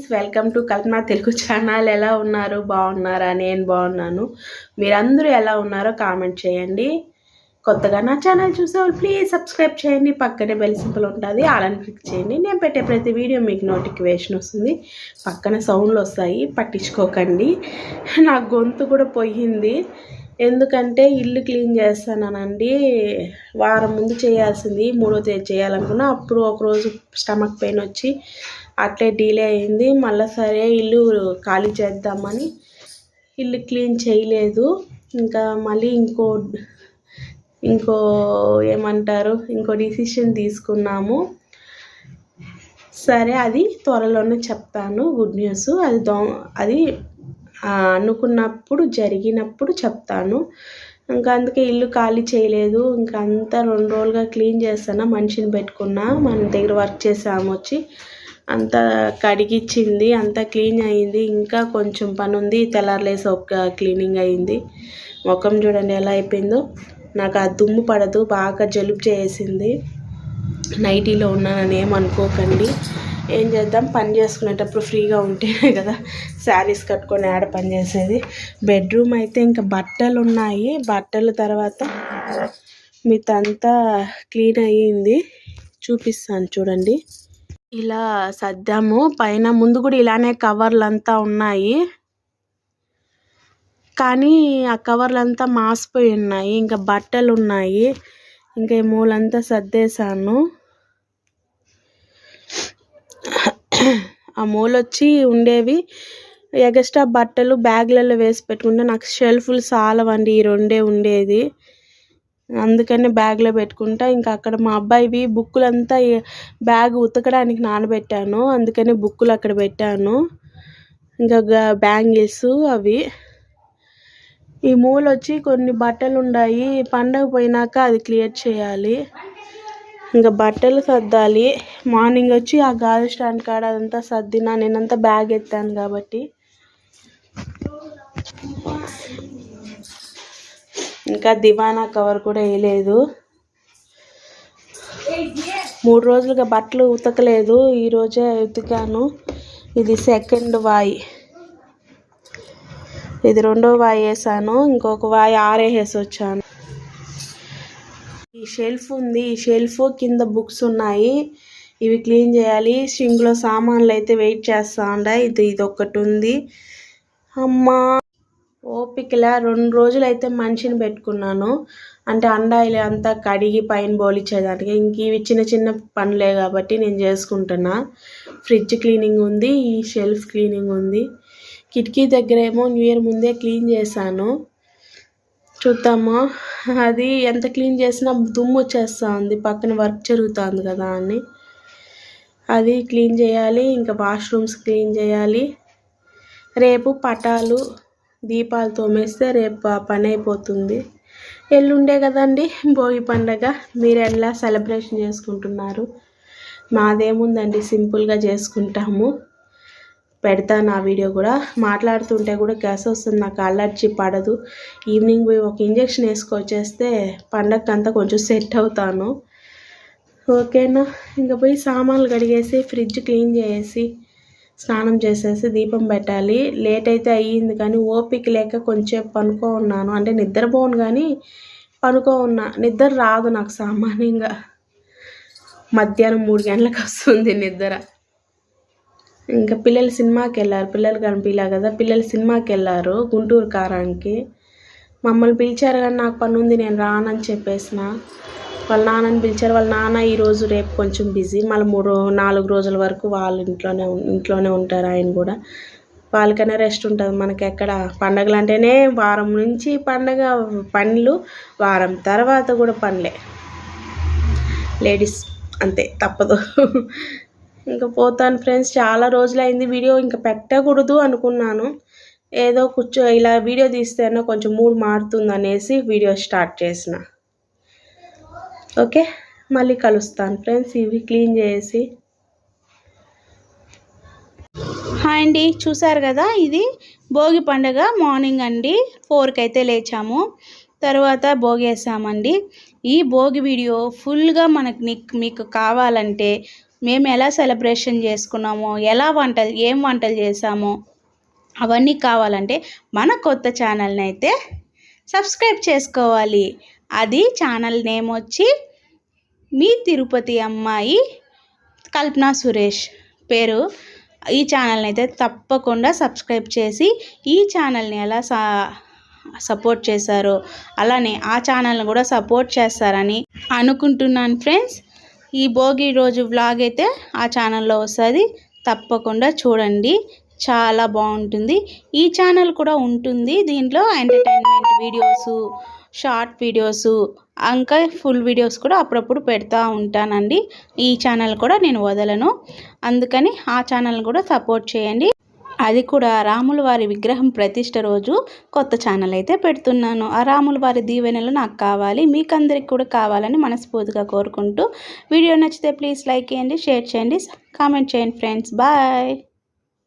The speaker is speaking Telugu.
Friends welcome to Kalpana Telugu channel. ఎలా ఉన్నారు? బాగున్నారా? నేను బాగున్నాను. మీరందరూ ఎలా ఉన్నారో కామెంట్ చేయండి. కొత్తగా నా ఛానల్ చూసేవాళ్ళు ప్లీజ్ సబ్స్క్రైబ్ చేయండి. పక్కనే బెల్ సింపుల్ ఉంటుంది. అలాని క్లిక్ చేయండి. నేను పెట్టే ప్రతి వీడియో మీకు నోటిఫికేషన్ వస్తుంది. పక్కన సౌండ్లు వస్తాయి. పట్టించుకోకండి. నా గొంతు కూడా పోయింది. ఎందుకంటే ఇల్లు క్లీన్ చేస్తానండి వారం ముందు చేయాల్సింది. మూడో తేదీ చేయాలనుకున్నా. అప్పుడు ఒకరోజు స్టమక్ పెయిన్ వచ్చి అట్లే డీలే అయింది. మళ్ళీ సరే ఇల్లు ఖాళీ చేద్దామని ఇల్లు క్లీన్ చేయలేదు. ఇంకా మళ్ళీ ఇంకో ఇంకో ఏమంటారు ఇంకో డిసిషన్ తీసుకున్నాము. సరే అది త్వరలోనే చెప్తాను. గుడ్ న్యూస్ అది దో అది అనుకున్నప్పుడు జరిగినప్పుడు చెప్తాను. ఇంకా అందుకే ఇల్లు ఖాళీ చేయలేదు. ఇంకా అంతా రెండు రోజులుగా క్లీన్ చేస్తాను మనిషిని పెట్టుకున్నా. మన దగ్గర వర్క్ చేసాము వచ్చి అంతా కడిగిచ్చింది అంతా క్లీన్ అయింది. ఇంకా కొంచెం పని ఉంది తెల్లారలేసి ఒక క్లీనింగ్ అయింది. ముఖం చూడండి ఎలా అయిపోయిందో. నాకు ఆ దుమ్ము పడదు. బాగా జలుబు చేసింది. నైటీలో ఉన్నానని ఏమనుకోకండి ఏం చేద్దాం? పని చేసుకునేటప్పుడు ఫ్రీగా ఉంటేనే కదా. శారీస్ కట్టుకొని ఆడ పని చేసేది. బెడ్రూమ్ అయితే ఇంకా బట్టలు ఉన్నాయి. బట్టల తర్వాత మీతంతా క్లీన్ అయ్యింది. చూపిస్తాను చూడండి. ఇలా సర్దాము. పైన ముందు కూడా ఇలానే కవర్లు అంతా ఉన్నాయి. కానీ ఆ కవర్లు అంతా మాసిపోయి ఉన్నాయి. ఇంకా బట్టలు ఉన్నాయి ఇంకా ఈ మూలంతా సర్దేశాను. ఆ మూలొచ్చి ఉండేవి ఎగస్ట్రా బట్టలు బ్యాగ్లలో వేసి పెట్టుకుంటే నాకు షెల్ఫ్లు చాలవండి ఈ రెండే ఉండేది. అందుకని బ్యాగ్లో పెట్టుకుంటా. ఇంకా అక్కడ మా అబ్బాయివి బుక్కులంతా బ్యాగ్ ఉతకడానికి నానబెట్టాను. అందుకని బుక్కులు అక్కడ పెట్టాను. ఇంకా బ్యాంగిల్స్ అవి. ఈ మూల వచ్చి కొన్ని బట్టలు ఉన్నాయి పండగ పోయినాక అది క్లియర్ చేయాలి. ఇంకా బట్టలు సర్దాలి. మార్నింగ్ వచ్చి ఆ గాజు స్టాండ్ కాడ అదంతా సర్దిన. నేనంతా బ్యాగ్ ఎత్తాను కాబట్టి. ఇంకా దివానా కవర్ కూడా వేయలేదు. మూడు రోజులుగా బట్టలు ఉతకలేదు. ఈరోజే ఉతికాను. ఇది సెకండ్ వాయి. ఇది రెండో వాయి వేసాను. ఇంకొక వాయి ఆరేసేసి వచ్చాను. ఈ షెల్ఫ్ ఉంది. ఈ షెల్ఫ్ కింద బుక్స్ ఉన్నాయి. ఇవి క్లీన్ చేయాలి. సింక్లో సామాన్లు అయితే వెయిట్ చేస్తా ఉండ. ఇది ఇది ఒకటి ఉంది. అమ్మా! ఓపికలా రెండు రోజులు అయితే మనిషిని పెట్టుకున్నాను. అంటే అండాయిలు అంతా కడిగి పైన బోలిచ్చేదానికి. ఇంక ఇవి చిన్న చిన్న పనులే కాబట్టి నేను చేసుకుంటున్నా. ఫ్రిడ్జ్ క్లీనింగ్ ఉంది ఈ షెల్ఫ్ క్లీనింగ్ ఉంది. కిటికీ దగ్గర ఏమో న్యూ ఇయర్ ముందే క్లీన్ చేశాను. చూద్దాము. అది ఎంత క్లీన్ చేసినా దుమ్ము వచ్చేస్తూ ఉంది పక్కన వర్క్ జరుగుతుంది కదా అని. అది క్లీన్ చేయాలి ఇంకా వాష్రూమ్స్ క్లీన్ చేయాలి. రేపు పటాలు దీపాలు తోమేస్తే రేపు పని అయిపోతుంది ఎల్లుండే కదండి భోగి పండగ. మీరు ఎలా సెలబ్రేషన్ చేసుకుంటున్నారు? మాదేముందండి సింపుల్గా చేసుకుంటాము. పెడతాను ఆ వీడియో కూడా. మాట్లాడుతుంటే కూడా గ్యాస్ వస్తుంది నాకు అలర్జీ పడదు. ఈవినింగ్ పోయి ఒక ఇంజక్షన్ వేసుకొచ్చేస్తే పండగకంతా కొంచెం సెట్ అవుతాను. ఓకేనా? ఇంకా పోయి సామాన్లు కడిగేసి ఫ్రిడ్జ్ క్లీన్ చేసి స్నానం చేసేసి దీపం పెట్టాలి. లేట్ అయితే అయ్యింది కానీ ఓపిక లేక కొంచెం పనుకో ఉన్నాను. అంటే నిద్రపోను కానీ పనుకో ఉన్నా. నిద్ర రాదు నాకు సామాన్యంగా. మధ్యాహ్నం మూడు గంటలకు వస్తుంది నిద్ర. ఇంకా పిల్లలు సినిమాకి వెళ్ళారు. పిల్లలు కనిపించలే కదా. పిల్లలు సినిమాకి వెళ్ళారు గుంటూరు కారానికి. మమ్మల్ని పిలిచారు కానీ నాకు పని ఉంది నేను రానని చెప్పేసిన. వాళ్ళ నాన్నని పిలిచారు. వాళ్ళ నాన్న ఈరోజు రేపు కొంచెం బిజీ. మళ్ళీ మూడు నాలుగు రోజుల వరకు వాళ్ళు ఇంట్లోనే ఇంట్లోనే ఉంటారు ఆయన కూడా. వాళ్ళకైనా రెస్ట్ ఉంటుంది. మనకి ఎక్కడ పండగలు అంటేనే వారం నుంచి పండగ పనులు వారం తర్వాత కూడా పనులే లేడీస్ అంతే తప్పదు. ఇంకా పోతాను ఫ్రెండ్స్. చాలా రోజులైంది వీడియో ఇంకా పెట్టకూడదు అనుకున్నాను. ఏదో కూర్చో ఇలా వీడియో తీస్తేనో కొంచెం మూడ్ మారుతుంది అనేసి వీడియో స్టార్ట్ చేసిన. ఓకే మళ్ళీ కలుస్తాను ఫ్రెండ్స్. ఇవి క్లీన్ చేసి. హాయ్ అండి చూసారు కదా ఇది? భోగి పండుగ మార్నింగ్ అండి. ఫోర్కి అయితే లేచాము. తర్వాత భోగి వేసామండి. ఈ భోగి వీడియో ఫుల్గా మనకి మీకు కావాలంటే మేము ఎలా సెలబ్రేషన్ చేసుకున్నామో ఎలా వంటలు ఏం వంటలు చేసామో అవన్నీ కావాలంటే మన కొత్త ఛానల్ని అయితే సబ్స్క్రైబ్ చేసుకోవాలి. అది ఛానల్ నేమ్ వచ్చి మీ తిరుపతి అమ్మాయి కల్పన సురేష్ పేరు. ఈ ఛానల్ని అయితే తప్పకుండా సబ్స్క్రైబ్ చేసి ఈ ఛానల్ని ఎలా సా సపోర్ట్ చేశారో అలానే ఆ ఛానల్ని కూడా సపోర్ట్ చేస్తారని అనుకుంటున్నాను ఫ్రెండ్స్. ఈ భోగి రోజు వ్లాగ్ అయితే ఆ ఛానల్లో వస్తుంది. తప్పకుండా చూడండి. చాలా బాగుంటుంది. ఈ ఛానల్ కూడా ఉంటుంది. దీంట్లో ఎంటర్టైన్మెంట్ వీడియోసు షార్ట్ వీడియోసు ఇంకా ఫుల్ వీడియోస్ కూడా అప్పుడప్పుడు పెడతా ఉంటానండి. ఈ ఛానల్ కూడా నేను వదలను. అందుకని ఆ ఛానల్ కూడా సపోర్ట్ చేయండి. అది కూడా రాముల వారి విగ్రహం ప్రతిష్ట రోజు కొత్త ఛానల్ అయితే పెడుతున్నాను. ఆ రాముల వారి దీవెనలు నాకు కావాలి మీకు అందరికి కూడా కావాలని మనస్ఫూర్తిగా కోరుకుంటూ వీడియో నచ్చితే ప్లీజ్ లైక్ చేయండి షేర్ చేయండి కామెంట్ చేయండి ఫ్రెండ్స్. బాయ్.